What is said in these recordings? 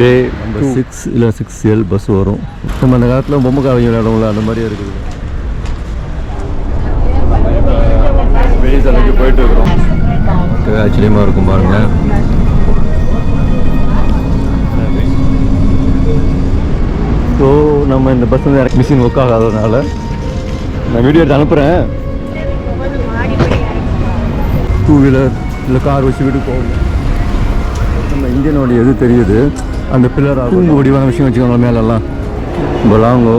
டே number six இல்லை six L bus வரும். நம்ம அந்த காலத்தில் பொம்மை காவிங்க விளையாடுவோம்ல அந்த மாதிரியே இருக்குது. வெளி தலைக்கு போயிட்டு இருக்கிறோம் ஆச்சரியமாக இருக்கும் பாருங்கள் ஸோ நம்ம இந்த பஸ் வந்து எனக்கு மிஷின் ஒர்க் ஆகாததுனால நான் வீடியோ எடுத்து அனுப்புகிறேன் டூ வீலர் இல்லை கார் வச்சு வீட்டுக்கு போகணும். நம்ம இந்தியனோட எது தெரியுது? அந்த பில்லர் தூங்கு வடிவான விஷயம் வச்சுக்கோங்க மேலெல்லாம். பலாங்கோ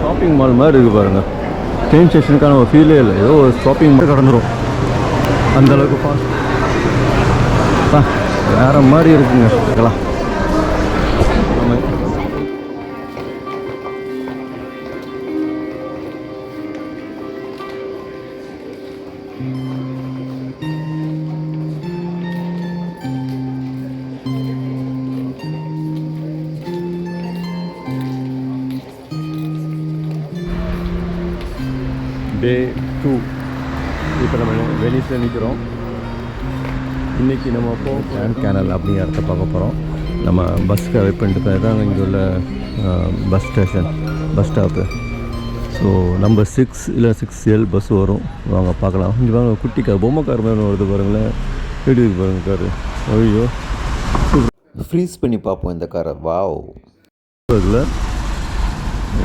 ஷாப்பிங் மால் மாதிரி இருக்குது பாருங்கள் ட்ரெயின் ஸ்டேஷனுக்கான ஒரு ஃபீலே இல்லை. ஏதோ ஒரு ஷாப்பிங் மால் கடந்துரும். அந்த அளவுக்கு ஃபாஸ்ட் வேற மாதிரி இருக்குங்க. இருக்கலாம். டே டூ இப்போ நம்ம வெனிஸில் நிற்கிறோம் இன்றைக்கி நம்ம போ கிராண்ட் கேனல் அப்படிங்கிற இடத்த பார்க்க போகிறோம் நம்ம பஸ்க்கு வெயிட் பண்ணிட்டு தான் இங்கே உள்ள bus station bus stop so number six இல்லை சிக்ஸ் எல் பஸ் வரும். வாங்க பார்க்கலாம். இங்கே வாங்க குட்டி கார் பொம்மை கார் மாதிரி வருது பாருங்களேன். இருக்கு பாருங்க காரு ஐயோ. ஃப்ரீஸ் பண்ணி பார்ப்போம் இந்த காரை வாவ் இருக்குல்ல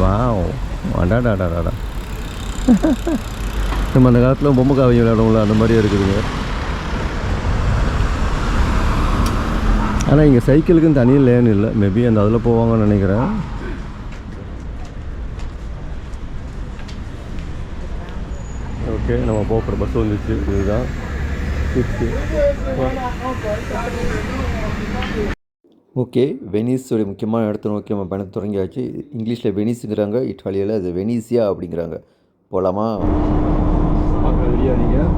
வாவ் அடாடாடாடா நம்ம அந்த காலத்தில் பொம்மை காவிங்க விளையாடுவோம்ல அந்த மாதிரியே இருக்குதுங்க. ஆனால் இங்கே சைக்கிளுக்குன்னு தனி லேன் இல்லை. மேபி அந்த அதில் போவாங்கன்னு நினைக்கிறேன். ஓகே நம்ம போகிற பஸ் வந்துச்சு. இதுதான். ஓகே வெனிஸோடைய முக்கியமான இடத்த நோக்கி நம்ம பயணம் தொடங்கியாச்சு. இங்கிலீஷில் வெனிஸுங்கிறாங்க இட்டாலியில் அது வெனிசியா அப்படிங்கிறாங்க. போகலாமா ரெடியா நீங்கள்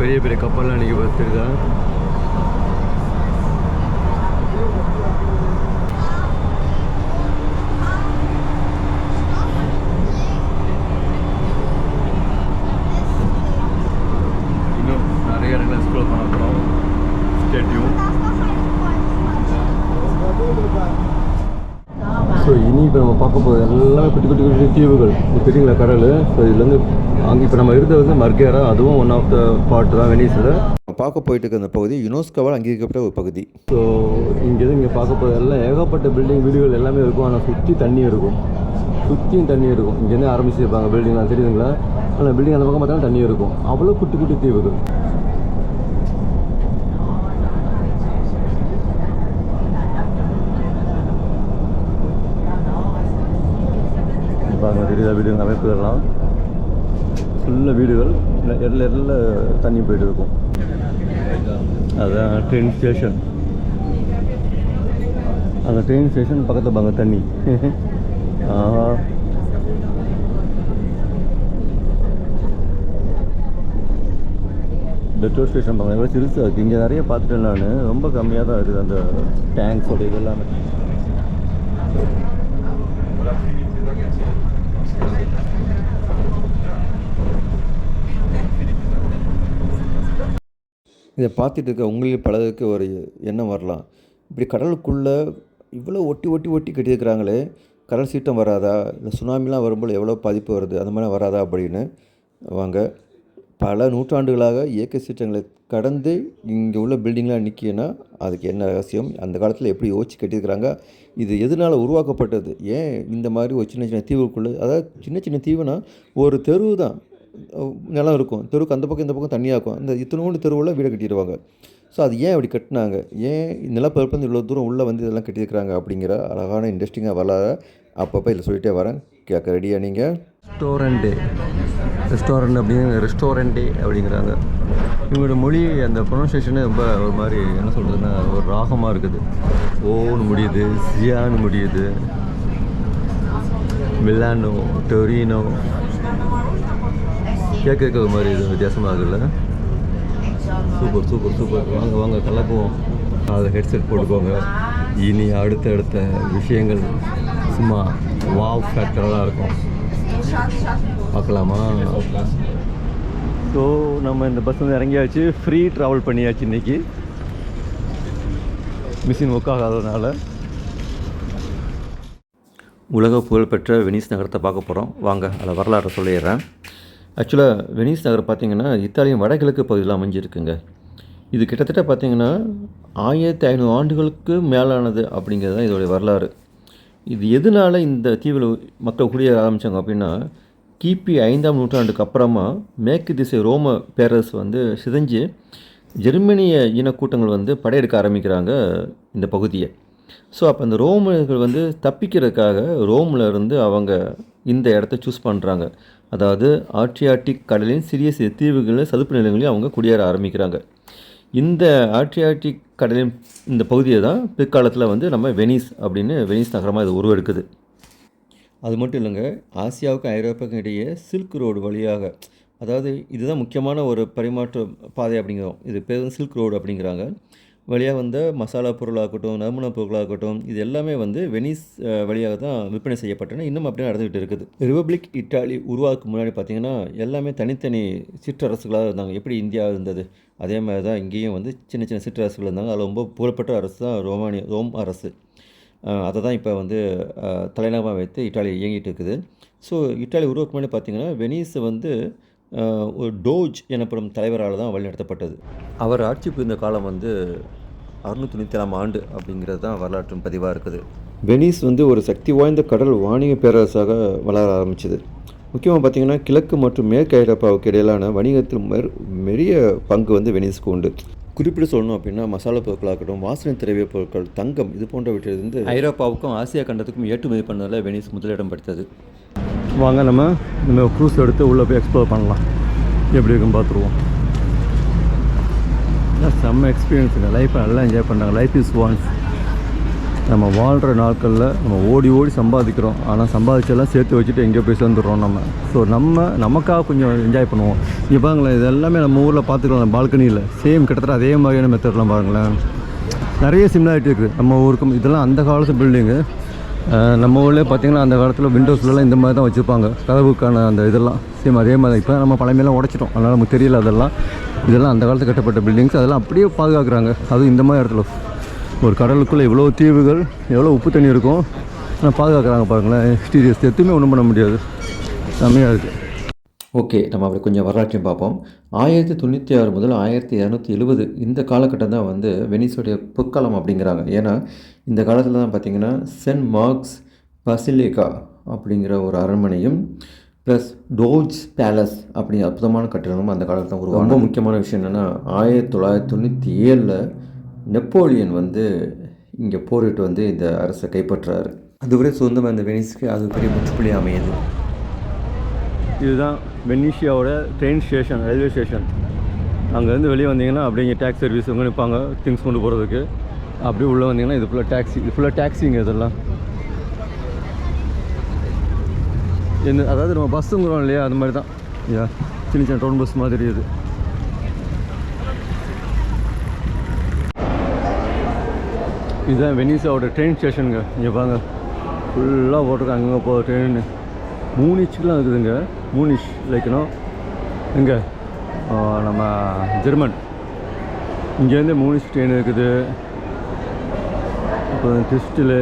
பெரிய பெரிய கப்பல்லாம் நீங்கள் பார்த்துருக்கா இன்னும் நிறைய இடங்களை எக்ஸ்ப்ளோர் பண்ண போகிறோம் ஸ்டேட்யூம் ஸோ இனி இப்போ நம்ம பார்க்க போகிறது எல்லாமே குட்டி குட்டி குட்டி தீவுகள். தெரியுங்களா கடல்? ஸோ இதுலேருந்து அங்கே இப்போ நம்ம இருந்தது வந்து மர்கேரா அதுவும் ஒன் ஆஃப் த பார்ட் தான் வெனிஸில். பார்க்க போயிட்டு இருக்க அந்த பகுதி யுனெஸ்கோவால் அங்கீகரிக்கப்பட்ட ஒரு பகுதி. ஸோ இங்கேருந்து இங்கே பார்க்க போகிறது எல்லாம் ஏகப்பட்ட பில்டிங் வீடுகள் எல்லாமே இருக்கும். ஆனால் சுற்றி தண்ணி இருக்கும். சுற்றியும் தண்ணி இருக்கும். இங்கேருந்து ஆரம்பிச்சிருப்பாங்க பில்டிங்லாம் தெரியுதுங்களா? ஆனால் பில்டிங் அந்த பக்கம் பார்த்தாலும் தண்ணி இருக்கும். அவ்வளோ குட்டி குட்டி தீவுகள். பாருங்க வீடுங்க அமைப்புகள்லாம். ஃபுல்லாக வீடுகள். எல்ல எல்ல தண்ணி போயிட்டு இருக்கும். அதான் ட்ரெயின் ஸ்டேஷன் அந்த ட்ரெயின் ஸ்டேஷன் பக்கத்தில் பாங்க தண்ணி. ஆஹா. பெட்ரோல் ஸ்டேஷன் பாங்க எவ்வளோ சிறுசாக இருக்குது இங்கே நிறைய பார்த்துட்டேன் நான். ரொம்ப கம்மியாக தான் இருக்குது அந்த டேங்க்ஸோட இது எல்லாமே இதை பார்த்துட்டு இருக்க உங்களில் பலருக்கு ஒரு எண்ணம் வரலாம். இப்படி கடலுக்குள்ளே இவ்வளோ ஒட்டி ஒட்டி ஒட்டி கட்டியிருக்கிறாங்களே கடல் சீற்றம் வராதா? இல்லை சுனாமிலாம் வரும்போது எவ்வளோ பாதிப்பு வருது? அந்த மாதிரி வராதா அப்படின்னு? வாங்க. பல நூற்றாண்டுகளாக இயற்கை சீற்றங்களை கடந்து இங்கே உள்ள பில்டிங்லாம் நிற்கினா அதுக்கு என்ன ரகசியம்? அந்த காலத்தில் எப்படி யோசிச்சு கட்டியிருக்கிறாங்க? இது எதனால் உருவாக்கப்பட்டது? ஏன் இந்த மாதிரி ஒரு சின்ன சின்ன தீவுக்குள்ளே அதாவது சின்ன சின்ன தீவுனா ஒரு தெருவு தான் நிலம் இருக்கும். தெருவுக்கு அந்த பக்கம் இந்த பக்கம் தண்ணியாக இருக்கும் இந்த இத்தனோண்டு தெருவில் வீடு கட்டிடுவாங்க. ஸோ அது ஏன் அப்படி கட்டினாங்க? ஏன் நிலப்பரப்பு இவ்வளோ தூரம் உள்ளே வந்து இதெல்லாம் கட்டியிருக்கிறாங்க அப்படிங்கிற அழகான இன்ட்ரெஸ்டிங்காக வரலாற அப்பப்போ இதில் சொல்லிட்டே வரேன். கேட்க ரெடியாக நீங்கள் ரெஸ்டாரண்ட்டு ரெஸ்டாரண்ட் அப்படிங்கிற ரெஸ்டாரண்ட்டே அப்படிங்கிறாங்க. இவங்களோட மொழி அந்த ப்ரொனன்சியேஷனே ரொம்ப ஒரு மாதிரி என்ன சொல்கிறதுன்னா ஒரு ராகமாக இருக்குது. ஓன்னு முடியுது ஜியான்னு முடியுது. மிலானோ டொரினோ கேட்க கேட்க ஒரு மாதிரி இது வித்தியாசமாக இருக்குல்ல? Super super super. வாங்க வாங்க கலப்புவோம் அதை ஹெட்செட் போட்டுக்கோங்க. இனி அடுத்த அடுத்த விஷயங்கள் சும்மா வாவ் ஃபேக்டராக இருக்கும். பார்க்கலாமா? ஸோ நம்ம இந்த பஸ் வந்து இறங்கியாச்சு. ஃப்ரீ ட்ராவல் பண்ணியாச்சு இன்னைக்கு. மிஷின் ஒர்க் ஆகாததுனால. உலக புகழ்பெற்ற வெனிஸ் நகரத்தை பார்க்க போகிறோம் வாங்க அதில் வரலாற்றை சொல்லிடுறேன். ஆக்சுவலாக வெனிஸ் நகர் பார்த்திங்கன்னா இத்தாலியின் வடகிழக்கு பகுதியில் அமைஞ்சிருக்குங்க. இது கிட்டத்தட்ட பார்த்திங்கன்னா ஆயிரத்தி ஐநூறு ஆண்டுகளுக்கு மேலானது அப்படிங்கிறது தான் இதோடைய வரலாறு. இது எதனால் இந்த தீவில் மக்கள் குடியேற ஆரம்பித்தாங்க அப்படின்னா கிபி ஐந்தாம் நூற்றாண்டுக்கு அப்புறமா மேற்கு திசை ரோம பேரரசு வந்து சிதைஞ்சு ஜெர்மனிய இனக்கூட்டங்கள் வந்து படையெடுக்க ஆரம்பிக்கிறாங்க இந்த பகுதியை. ஸோ அப்போ அந்த ரோமர்கள் வந்து தப்பிக்கிறதுக்காக ரோமில் இருந்து அவங்க இந்த இடத்த சூஸ் பண்ணுறாங்க அதாவது ஆட்ரியாட்டிக் கடலின் சிறிய சிறிய தீவுகளில் சதுப்பு நிலங்களையும் அவங்க குடியேற ஆரம்பிக்கிறாங்க. இந்த ஆட்ரியாட்டிக் கடலின் இந்த பகுதியை தான் பிற்காலத்தில் வந்து நம்ம வெனிஸ் அப்படின்னு வெனிஸ் நகரமாக இது உருவெடுக்குது. அது மட்டும் இல்லைங்க ஆசியாவுக்கும் ஐரோப்பாவுக்கும் இடையே சில்க் ரோடு வழியாக அதாவது இதுதான் முக்கியமான ஒரு பரிமாற்ற பாதை அப்படிங்கிறோம். இது பேர் சில்க் ரோடு அப்படிங்கிறாங்க. வழியாக வந்த மசாலா பொருளாகட்டும் நறுமண பொருளாகட்டும் இது எல்லாமே வந்து வெனிஸ் வழியாக தான் விற்பனை செய்யப்பட்டன. இன்னும் அப்படியே நடந்துகிட்டு இருக்குது. ரிபப்ளிக் இட்டாலி உருவாக்கு முன்னாடி பார்த்திங்கன்னா எல்லாமே தனித்தனி சிற்றரசுகளாக இருந்தாங்க. எப்படி இந்தியா இருந்தது? அதே மாதிரி தான் இங்கேயும் வந்து சின்ன சின்ன சிற்றரசுகள் இருந்தாங்க. அதில் ரொம்ப புகழ்பெற்ற அரசு தான் ரோமானிய ரோம் அரசு. அதை தான் இப்போ வந்து தலைநகமாக வைத்து இட்டாலி இயங்கிட்டு இருக்குது. ஸோ இட்டாலி உருவாக்கு முன்னாடி பார்த்திங்கன்னா வெனிஸ் வந்து ஒரு டோஜ் எனப்படும் தலைவரால் தான் வழிநடத்தப்பட்டது. அவர் ஆட்சி புரிந்த காலம் வந்து அறுநூற்றி தொண்ணூற்றி ஏழாம் ஆண்டு அப்படிங்கிறது தான் வரலாற்றின் பதிவாக இருக்குது. வெனிஸ் வந்து ஒரு சக்தி வாய்ந்த கடல் வாணிக பேரரசாக வளர ஆரம்பிச்சது. முக்கியமாக பார்த்திங்கன்னா கிழக்கு மற்றும் மேற்கு ஐரோப்பாவுக்கு இடையிலான வணிகத்தில் மெர் பெரிய பங்கு வந்து வெனிஸ்க்கு உண்டு. குறிப்பிட்டு சொல்லணும் அப்படின்னா மசாலா பொருட்களாகட்டும் வாசனை திரவிய பொருட்கள் தங்கம் இது போன்றவற்றிலிருந்து ஐரோப்பாவுக்கும் ஆசியா கண்டத்துக்கும் ஏற்றுமதி பண்ணதில் வெனிஸ் முதலிடம் படுத்தது. வாங்க நம்ம இந்த க்ரூஸ் எடுத்து உள்ளே போய் எக்ஸ்ப்ளோர் பண்ணலாம். எப்படி இருக்குன்னு பார்த்துருவோம். செம்ம எக்ஸ்பீரியன்ஸுங்க லைஃப்பை நல்லா என்ஜாய் பண்ணாங்க லைஃப் இஸ் ஒன்ஸ் நம்ம வாழ்கிற நாட்களில் நம்ம ஓடி ஓடி சம்பாதிக்கிறோம். ஆனால் சம்பாதிச்செல்லாம் சேர்த்து வச்சுட்டு எங்கேயோ போய் சேர்ந்துடுறோம் நம்ம. ஸோ நம்ம நமக்காக கொஞ்சம் என்ஜாய் பண்ணுவோம். இங்கே பாருங்களேன் இது எல்லாமே நம்ம ஊரில் பார்த்துக்கலாம். பால்கனியில் சேம் கிட்டத்தட்ட அதே மாதிரியான மெத்தட்லாம் பாருங்களேன். நிறைய சிமிலாரிட்டி இருக்குது. நம்ம ஊருக்கும் இதெல்லாம் அந்த காலத்து பில்டிங்கு நம்ம ஊர்லேயே பார்த்திங்கன்னா அந்த காலத்தில் விண்டோஸ்லாம் இந்த மாதிரி தான் வச்சுருப்பாங்க. கதவுக்கான அந்த இதெல்லாம். சேம் அதே மாதிரி இப்போ நம்ம பழமையெல்லாம் உடைச்சிட்டோம். அதனால் நமக்கு தெரியல அதெல்லாம். இதெல்லாம் அந்த காலத்தில் கட்டப்பட்ட பில்டிங்ஸ் அதெல்லாம் அப்படியே பாதுகாக்கிறாங்க. அதுவும் இந்த மாதிரி இடத்துல. ஒரு கடலுக்குள்ளே இவ்வளோ தீவுகள் எவ்வளோ உப்பு தண்ணி இருக்கும் ஆனால் பாதுகாக்கிறாங்க பாருங்களேன். எக்ஸ்டீரியர்ஸ் எதுவுமே ஒன்றும் பண்ண முடியாது. செம்மையாக இருக்குது ஓகே நம்ம அப்படி கொஞ்சம் வரலாற்றையும் பார்ப்போம். ஆயிரத்தி தொண்ணூற்றி ஆறு முதல் ஆயிரத்தி இரநூத்தி எழுபது இந்த காலகட்டம் தான் வந்து வெனிஸோடைய பொற்காலம் அப்படிங்கிறாங்க. ஏன்னா இந்த காலத்தில் தான் பார்த்திங்கன்னா சென்ட் மார்க்ஸ் பசிலேகா அப்படிங்கிற ஒரு அரண்மனையும் ப்ளஸ் டோஜ் பேலஸ் அப்படிங்கிற அற்புதமான கட்டிடமும் அந்த காலத்தில் தான் உருவாகும் ரொம்ப முக்கியமான விஷயம் என்னென்னா ஆயிரத்தி தொள்ளாயிரத்தி தொண்ணூற்றி ஏழில் நெப்போலியன் வந்து இங்கே போரிட்டு வந்து இந்த அரசை கைப்பற்றுறாரு அதுவரை சொந்தமாக இந்த வெனிஸ்க்கு அது பெரிய முற்றுப்புள்ளி அமையுது. இதுதான் வெனிஷியாவோட ட்ரெயின் ஸ்டேஷன் ரயில்வே ஸ்டேஷன் அங்கேருந்து வெளியே வந்தீங்கன்னா அப்படியே இங்கே டேக்ஸ் சர்வீஸ் இவங்க நிற்பாங்க திங்ஸ் கொண்டு போகிறதுக்கு அப்படியே உள்ளே வந்தீங்கன்னா இது ஃபுல்லாக டேக்ஸி இது ஃபுல்லாக டேக்ஸிங்க இதெல்லாம். என்ன அதாவது நம்ம பஸ்ஸுங்கிறோம் இல்லையா அது மாதிரி தான். யா சின்ன சின்ன டவுன் பஸ் மாதிரி இது. இதுதான் வெனிஸாவோட ட்ரெயின் ஸ்டேஷனுங்க இங்கே பாருங்க. ஃபுல்லாக போட்டிருக்காங்க. அங்கங்கே போகிற ட்ரெயின் மூனிச்சுக்கெலாம் இருக்குதுங்க. மூனிஷ் லைக்கணும் எங்கே? நம்ம ஜெர்மன். இங்கேருந்து மூனிஷ் ட்ரெயின் இருக்குது. அப்புறம் டிஸ்டிலு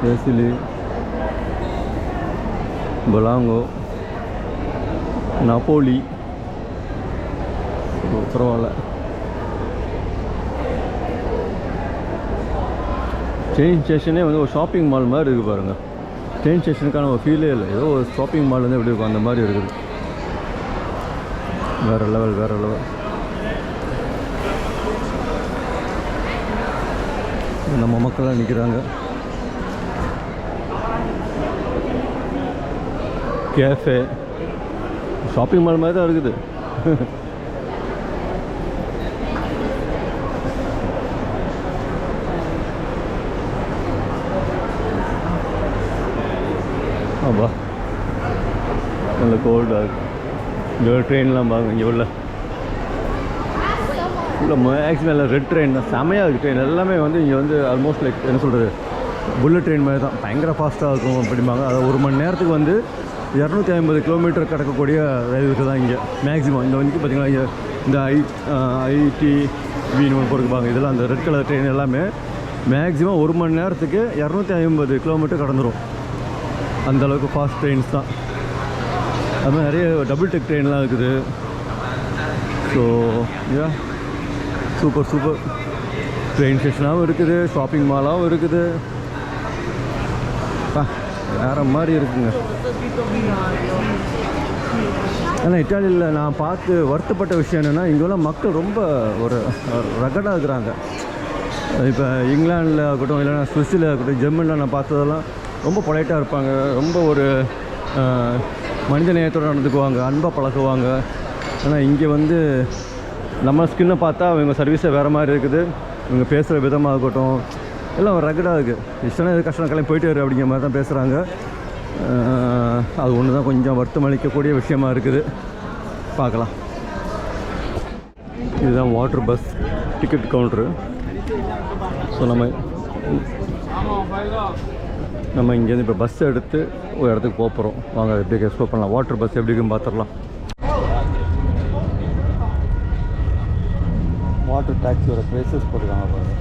சேசிலி பலாங்கோ நப்போலி oh, பரவாயில்ல. ட்ரெயின் ஸ்டேஷனே வந்து ஒரு ஷாப்பிங் மால் மாதிரி இருக்குது பாருங்கள் ட்ரெயின் ஸ்டேஷனுக்கான ஒரு ஃபீலே இல்லை. ஏதோ ஒரு ஷாப்பிங் மால் வந்து எப்படி இருக்கும் அந்த மாதிரி இருக்குது. வேறு லெவல் வேறு லெவல் நம்ம மக்கள்லாம் நிற்கிறாங்க கேஃபே ஷாப்பிங் மால் மாதிரி தான் இருக்குது. ஆப்பா நல்ல கோல்டாக இருக்குது இங்கே ட்ரெயின்லாம் பாருங்க இங்கே உள்ள. இல்லை மேக்ஸிமம் எல்லாம் ரெட் ட்ரெயின் தான். செமையாக இருக்குது ட்ரெயின் எல்லாமே வந்து இங்கே வந்து ஆல்மோஸ்ட் லைக் என்ன சொல்கிறது புல்லட் ட்ரெயின் மாதிரி தான். பயங்கர ஃபாஸ்ட்டாக இருக்கும் அப்படிம்பாங்க. அது ஒரு மணி நேரத்துக்கு வந்து இரநூத்தி ஐம்பது கிலோமீட்டர் கடக்கக்கூடிய ரயில்கள் தான் இங்கே. மேக்ஸிமம் இந்த வந்து பார்த்திங்கன்னா இங்கே இந்த ஐ ஐடி வீணு போட்டுருப்பாங்க. இதெல்லாம் அந்த ரெட் கலர் ட்ரெயின் எல்லாமே மேக்ஸிமம் ஒரு மணி நேரத்துக்கு இரநூத்தி ஐம்பது கிலோமீட்டர் கடந்துடும் அந்தளவுக்கு ஃபாஸ்ட் ட்ரெயின்ஸ் தான். அது மாதிரி நிறைய டபுள் டெக் ட்ரெயின்லாம் இருக்குது. So ya super super train ஸ்டேஷனாகவும் இருக்குது ஷாப்பிங் மாலாகவும் இருக்குது. ஆ. வேற மாதிரி இருக்குங்க. ஆனால் இட்டாலியில் நான் பார்த்து வருத்தப்பட்ட விஷயம் என்னென்னா இங்கெல்லாம் மக்கள் ரொம்ப ஒரு ரகடாக இருக்கிறாங்க. இப்போ இங்கிலாண்டில் ஆகட்டும் இல்லைன்னா சுவிஸில் ஆகட்டும் ஜெர்மனியில் நான் பார்த்ததெல்லாம் ரொம்ப பொலைட்டாக இருப்பாங்க. ரொம்ப ஒரு மனித நேயத்தோடு நடந்துக்குவாங்க அன்பாக பழகுவாங்க. ஆனால் இங்கே வந்து நம்ம ஸ்கின்னை பார்த்தா இவங்க சர்வீஸே வேறு மாதிரி இருக்குது. இவங்க பேசுகிற விதமாக இருக்கட்டும் எல்லாம் ஒரு ரகடாக இருக்குது இஷ்டம் இது கஷ்டம்? கிளம்பி போயிட்டு வரு அப்படிங்கிற மாதிரி தான் பேசுகிறாங்க அது ஒன்று தான் கொஞ்சம் வருத்தம் அளிக்கக்கூடிய விஷயமா இருக்குது. பார்க்கலாம். இதுதான் water bus ticket counter so நம்ம நம்ம இங்கேருந்து இப்போ பஸ் எடுத்து ஒரு இடத்துக்கு போக போகிறோம் வாங்க எப்படி எக்ஸ்ப்ளோர் பண்ணலாம்? வாட்டர் பஸ் எப்படி இருக்குன்னு பார்த்துடலாம் வாட்டர் டாக்ஸியோட ப்ரைஸஸ் போட்டுருக்காங்க பாருங்கள்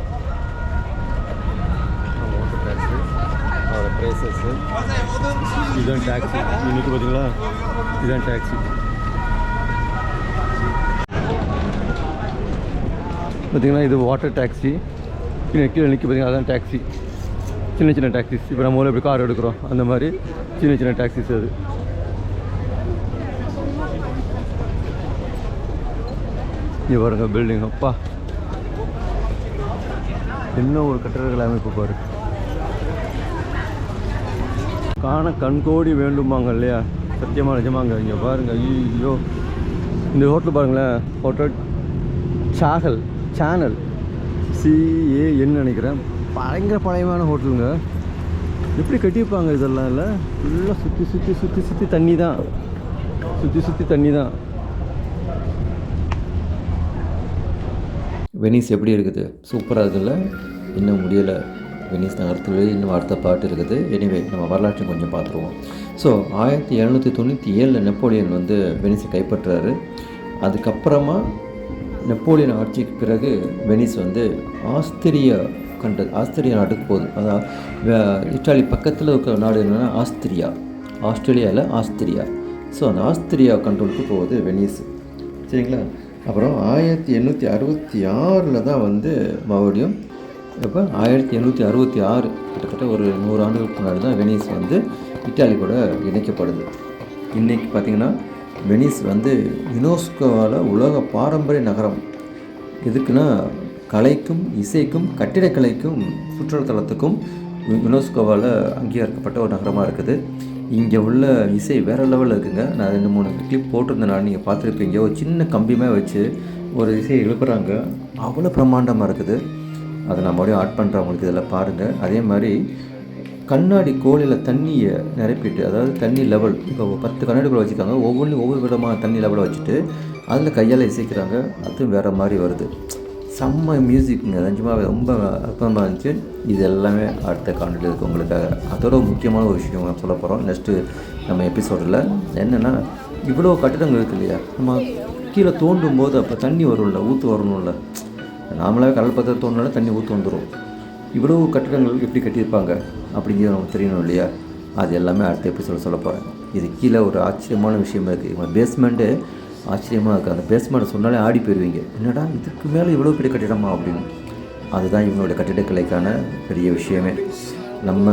வாட்டர் டாக்ஸி அதோட ப்ரைஸஸ்ஸு இதுதான் டாக்ஸி. இன்னைக்கு பார்த்தீங்களா? இதுதான் டாக்ஸி. பார்த்தீங்கன்னா இது வாட்டர் டாக்ஸி கீழே கீழே நிற்க பார்த்தீங்களா? அதுதான் டாக்ஸி. சின்ன சின்ன டாக்ஸிஸ். இப்போ நம்ம ஊரில் எப்படி கார் எடுக்கிறோம்? அந்த மாதிரி சின்ன சின்ன டாக்ஸிஸ் அது. இங்கே பாருங்கள் பில்டிங் அப்பா. என்ன ஒரு கட்டடங்கள் அமைப்பு பாருங்கள் காண கண்கோடி வேண்டுமாங்க இல்லையா? சத்தியமாக நிஜமாங்க. இங்கே பாருங்கள் ஐயோ இந்த ஹோட்டல் பாருங்களேன் ஹோட்டல் சாகல் சேனல் சிஏஎன்னு நினைக்கிறேன். பயங்கர பழையமான ஹோட்டலுங்க எப்படி கட்டியிருப்பாங்க இதெல்லாம் இல்லை? ஃபுல்லாக சுற்றி சுற்றி சுற்றி சுற்றி தண்ணி தான். சுற்றி சுற்றி தண்ணி தான். வெனிஸ் எப்படி இருக்குது? சூப்பராக இருக்குல்ல? இன்னும் முடியலை. வெனிஸ் நகரத்தில் இன்னும் அடுத்த பாட்டு இருக்குது. எனிவே நம்ம வரலாற்றை கொஞ்சம் பார்த்துருவோம். ஸோ ஆயிரத்தி எழுநூற்றி தொண்ணூற்றி ஏழில் நெப்போலியன் வந்து வெனிஸை கைப்பற்றுறாரு அதுக்கப்புறமா நெப்போலியன் ஆட்சிக்கு பிறகு வெனிஸ் வந்து ஆஸ்திரிய கண்ட ஆஸ்திரியா நாட்டுக்கு போகுது. அதாவது இத்தாலி பக்கத்தில் இருக்கிற நாடு என்னென்னா ஆஸ்திரியா. ஆஸ்திரேலியாவில் ஆஸ்திரியா. ஸோ அந்த ஆஸ்திரியா கண்ட்ரோலுக்கு போகுது வெனிஸ். சரிங்களா? அப்புறம் ஆயிரத்தி எண்ணூற்றி அறுபத்தி ஆறில் தான் வந்து மறுபடியும் அப்போ ஆயிரத்தி எண்ணூற்றி அறுபத்தி ஆறு கிட்டத்தட்ட ஒரு நூறு ஆண்டுகளுக்கு முன்னாடி தான் வெனிஸ் வந்து இத்தாலி கூட இணைக்கப்படுது. இன்றைக்கி பார்த்திங்கன்னா வெனிஸ் வந்து யுனெஸ்கோவால் உலக பாரம்பரிய நகரம். எதுக்குன்னா கலைக்கும் இசைக்கும் கட்டிடக்கலைக்கும் சுற்றுலாத்தலத்துக்கும் யு- யுனெஸ்கோவால் அங்கீகரிக்கப்பட்ட ஒரு நகரமாக இருக்குது. இங்கே உள்ள இசை வேறு லெவலில் இருக்குங்க. நான் ரெண்டு மூணு கிளிப் போட்டிருந்தேன். நான் நீங்கள் பார்த்துருப்பீங்க. ஒரு சின்ன கம்பியுமே வச்சு ஒரு இசையை எழுப்புறாங்க. அவ்வளோ பிரம்மாண்டமாக இருக்குது. அதை நான் மறுபடியும் ஆட் பண்ணுறவங்களுக்கு இதில் பாருங்கள் அதே மாதிரி கண்ணாடி கோழியில் தண்ணியை நிரப்பிட்டு அதாவது தண்ணி லெவல் இப்போ பத்து கண்ணாடி கோழி வச்சுருக்காங்க. ஒவ்வொன்றும் ஒவ்வொரு விதமான தண்ணி லெவலை வச்சுட்டு அதில் கையால் இசைக்கிறாங்க. அதுவும் வேறு மாதிரி வருது. செம்ம மியூசிக்குங்க நிஜமாவே ரொம்ப அற்புதமாக இருந்துச்சு. இது எல்லாமே அடுத்த காண்டில் இருக்குது உங்களுக்காக. அதோட முக்கியமான ஒரு விஷயம் நான் சொல்ல போகிறோம் நெக்ஸ்ட்டு நம்ம எபிசோடில் என்னென்னா இவ்வளோ கட்டிடங்கள் இருக்குது இல்லையா? நம்ம கீழே தோண்டும் போது அப்போ தண்ணி வரும்ல ஊற்று வரணும்ல நாமளாகவே கடல் பத்திரம் தோணுனாலும் தண்ணி ஊற்று வந்துடும் இவ்வளோ கட்டிடங்கள் எப்படி கட்டியிருப்பாங்க அப்படிங்கிறது நமக்கு தெரியணும் இல்லையா? அது எல்லாமே அடுத்த எபிசோட சொல்ல போகிறேன் இது கீழே ஒரு ஆச்சரியமான விஷயம் இருக்குது இவங்க பேஸ்மெண்ட்டு ஆச்சரியமாக இருக்குது அந்த பேஸ்மெண்ட்டை சொன்னாலே ஆடி போயிடுவீங்க என்னடா இதுக்கு மேலே இவ்வளோ பெரிய கட்டிடமா அப்படின்னு. அதுதான் இவங்களுடைய கட்டிடக்கலைக்கான பெரிய விஷயமே. நம்ம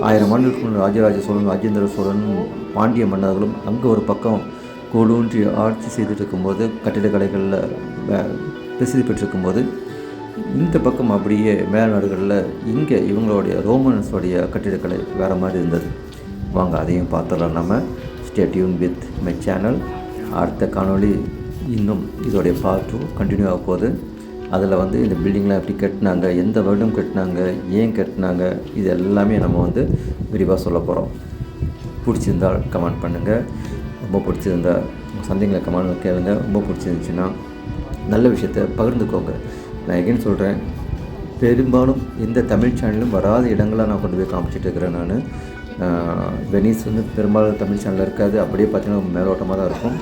ஆயிரம் ஆண்டுகளுக்கு முன்னாடி ராஜராஜ சோழன் ராஜேந்திர சோழன் பாண்டிய மன்னர்களும் அங்கே ஒரு பக்கம் கோலூன்றி ஆட்சி செய்துட்டு இருக்கும்போது கட்டிடக்கலைகளில் பிரசித்தி பெற்றிருக்கும்போது இந்த பக்கம் அப்படியே மேல்நாடுகளில் இங்கே இவங்களுடைய ரோமன்ஸோடைய கட்டிடக்கலை வேறு மாதிரி இருந்தது. வாங்க அதையும் பார்த்துடலாம் நம்ம. ஸ்டேட்யூன் வித் மை சேனல் அடுத்த காணொளி இன்னும் இதோடைய பார்ட் டூ கண்டினியூ ஆக போகுது. அதில் வந்து இந்த பில்டிங்லாம் எப்படி கட்டினாங்க எந்த வருடம் கட்டினாங்க ஏன் கட்டினாங்க இது எல்லாமே நம்ம வந்து விரிவாக சொல்ல போகிறோம் பிடிச்சிருந்தால் கமெண்ட் பண்ணுங்கள் ரொம்ப பிடிச்சிருந்தா சந்தைங்களை சந்தேகங்களை கமெண்ட் கேளுங்க. ரொம்ப பிடிச்சிருந்துச்சுன்னா நல்ல விஷயத்தை பகிர்ந்துக்கோங்க. நான் எகைன் சொல்கிறேன் பெரும்பாலும் எந்த தமிழ் சேனலும் வராத இடங்களாக நான் கொண்டு போய் காமிச்சிட்டு இருக்கிறேன் நான். வெனிஸ் வந்து பெரும்பாலும் தமிழ் சேனலில் இருக்காது. அப்படியே பார்த்தீங்கன்னா மேலோட்டமாக தான் இருக்கும்.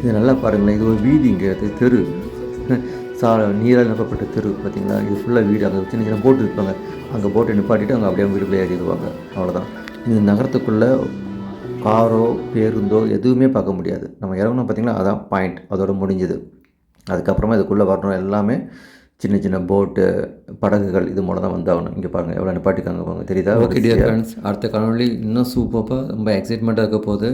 இது நல்லா பாருங்களேன். இது ஒரு வீதி இங்கே இருக்குது தெரு. சா நீரால் நிரப்பப்பட்ட தெரு பார்த்தீங்களா? இது ஃபுல்லாக வீடு. அங்கே சின்ன சின்ன போட்டு இருப்பாங்க. அங்கே போட்டு நிப்பாட்டிட்டு அவங்க அப்படியே வீடுக்குள்ளே ஏறிடுவாங்க. அவ்வளோதான் இந்த நகரத்துக்குள்ளே காரோ பேருந்தோ எதுவுமே பார்க்க முடியாது. நம்ம இறங்கணும் பார்த்திங்கன்னா அதான் பாயிண்ட் அதோட முடிஞ்சுது. அதுக்கப்புறமா இதுக்குள்ளே வரணும். எல்லாமே சின்ன சின்ன போட்டு படகுகள் இது மூலம் தான் வந்தாகணும் இங்கே பாருங்கள் எவ்வளோ நிப்பாட்டிக்காங்க பாருங்க தெரியுதா? ஓகே டியர் ஃப்ரெண்ட்ஸ் அடுத்த காணொலி இன்னும் சூப்பராக ரொம்ப எக்ஸைட்மெண்ட்டாக இருக்க போது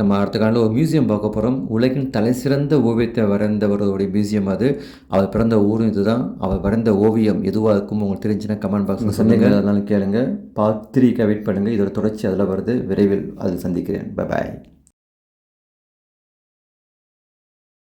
நம்ம அடுத்த காணொலி ஒரு மியூசியம் பார்க்க போகிறோம் உலகின் தலை சிறந்த ஓவியத்தை வரைந்தவருடைய மியூசியம் அது. அவர் பிறந்த ஊரும் இதுதான். அவர் வரைந்த ஓவியம் எதுவாக இருக்கும் உங்களுக்கு தெரிஞ்சுன்னா கமெண்ட் பாக்ஸில் சொன்னீங்க அதனால கேளுங்க. பார்த்திரிக்கா வெயிட் பண்ணுங்கள் இதோட தொடர்ச்சி அதில் வருது. விரைவில் அதில் சந்திக்கிறேன். Bye bye